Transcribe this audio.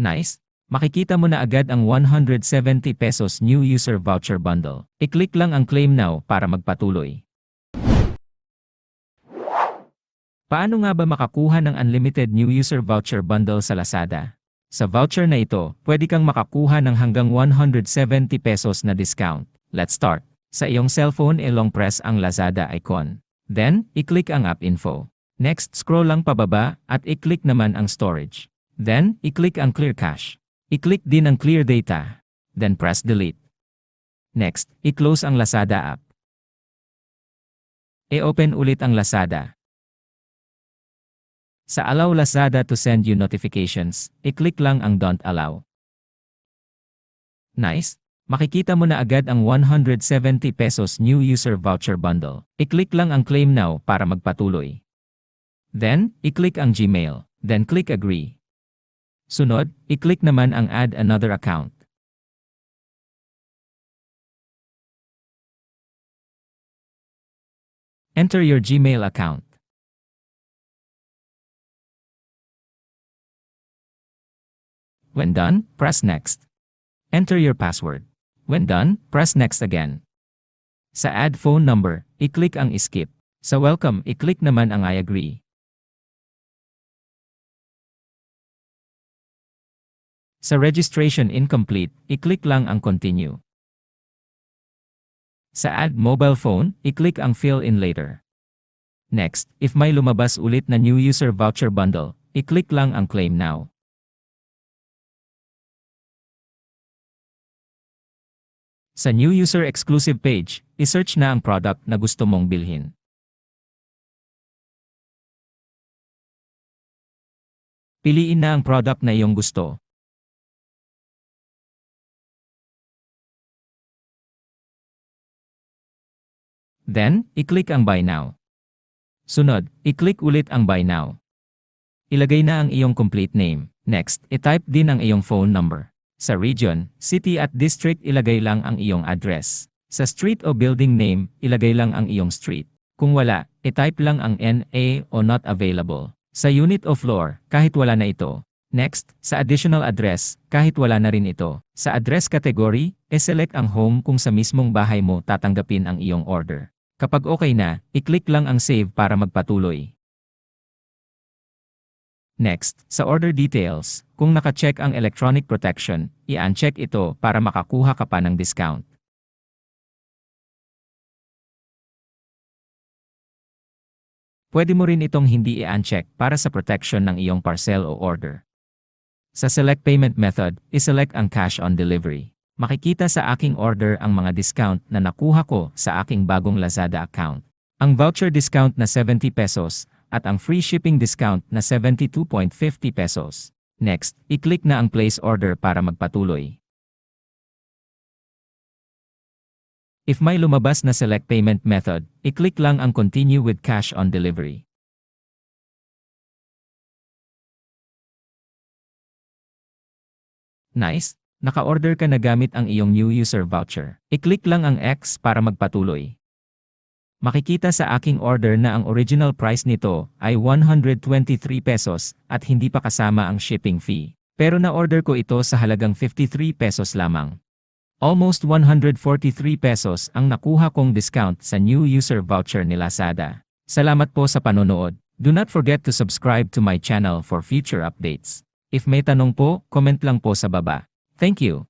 Nice! Makikita mo na agad ang 170 pesos new user voucher bundle. I-click lang ang claim now para magpatuloy. Paano nga ba makakuha ng unlimited new user voucher bundle sa Lazada? Sa voucher na ito, pwede kang makakuha ng hanggang 170 pesos na discount. Let's start. Sa iyong cellphone, ilong press ang Lazada icon. Then, i-click ang app info. Next, scroll lang pababa at i-click naman ang storage. Then, i-click ang clear cache. I-click din ang clear data. Then press delete. Next, i-close ang Lazada app. I-open ulit ang Lazada. Sa Allow Lazada to send you notifications, i-click lang ang Don't Allow. Nice! Makikita mo na agad ang 170 pesos new user voucher bundle. I-click lang ang Claim Now para magpatuloy. Then, i-click ang Gmail. Then click Agree. Sunod, i-click naman ang Add Another Account. Enter your Gmail account. When done, press Next. Enter your password. When done, press Next again. Sa Add Phone Number, i-click ang Skip. Sa Welcome, i-click naman ang I agree. Sa Registration Incomplete, i-click lang ang Continue. Sa Add Mobile Phone, i-click ang Fill in Later. Next, if may lumabas ulit na New User Voucher Bundle, i-click lang ang Claim Now. Sa New User Exclusive page, i-search na ang product na gusto mong bilhin. Piliin na ang product na iyong gusto. Then, i-click ang Buy Now. Sunod, i-click ulit ang Buy Now. Ilagay na ang iyong complete name. Next, i-type din ang iyong phone number. Sa region, city at district ilagay lang ang iyong address. Sa street o building name, ilagay lang ang iyong street. Kung wala, i-type lang ang NA o not available. Sa unit o floor, kahit wala na ito. Next, sa additional address, kahit wala na rin ito. Sa address category, i-select ang home kung sa mismong bahay mo tatanggapin ang iyong order. Kapag okay na, i-click lang ang save para magpatuloy. Next, sa order details, kung naka-check ang electronic protection, i-uncheck ito para makakuha ka pa ng discount. Pwede mo rin itong hindi i-uncheck para sa protection ng iyong parcel o order. Sa Select Payment Method, iselect ang Cash on Delivery. Makikita sa aking order ang mga discount na nakuha ko sa aking bagong Lazada account. Ang voucher discount na 70 pesos at ang free shipping discount na 72.50 pesos. Next, i-click na ang Place Order para magpatuloy. If may lumabas na Select Payment Method, i-click lang ang Continue with Cash on Delivery. Nice! Naka-order ka na gamit ang iyong new user voucher. I-click lang ang X para magpatuloy. Makikita sa aking order na ang original price nito ay 123 pesos at hindi pa kasama ang shipping fee. Pero na-order ko ito sa halagang 53 pesos lamang. Almost 143 pesos ang nakuha kong discount sa new user voucher ni Lazada. Salamat po sa panonood. Do not forget to subscribe to my channel for future updates. If may tanong po, comment lang po sa baba. Thank you.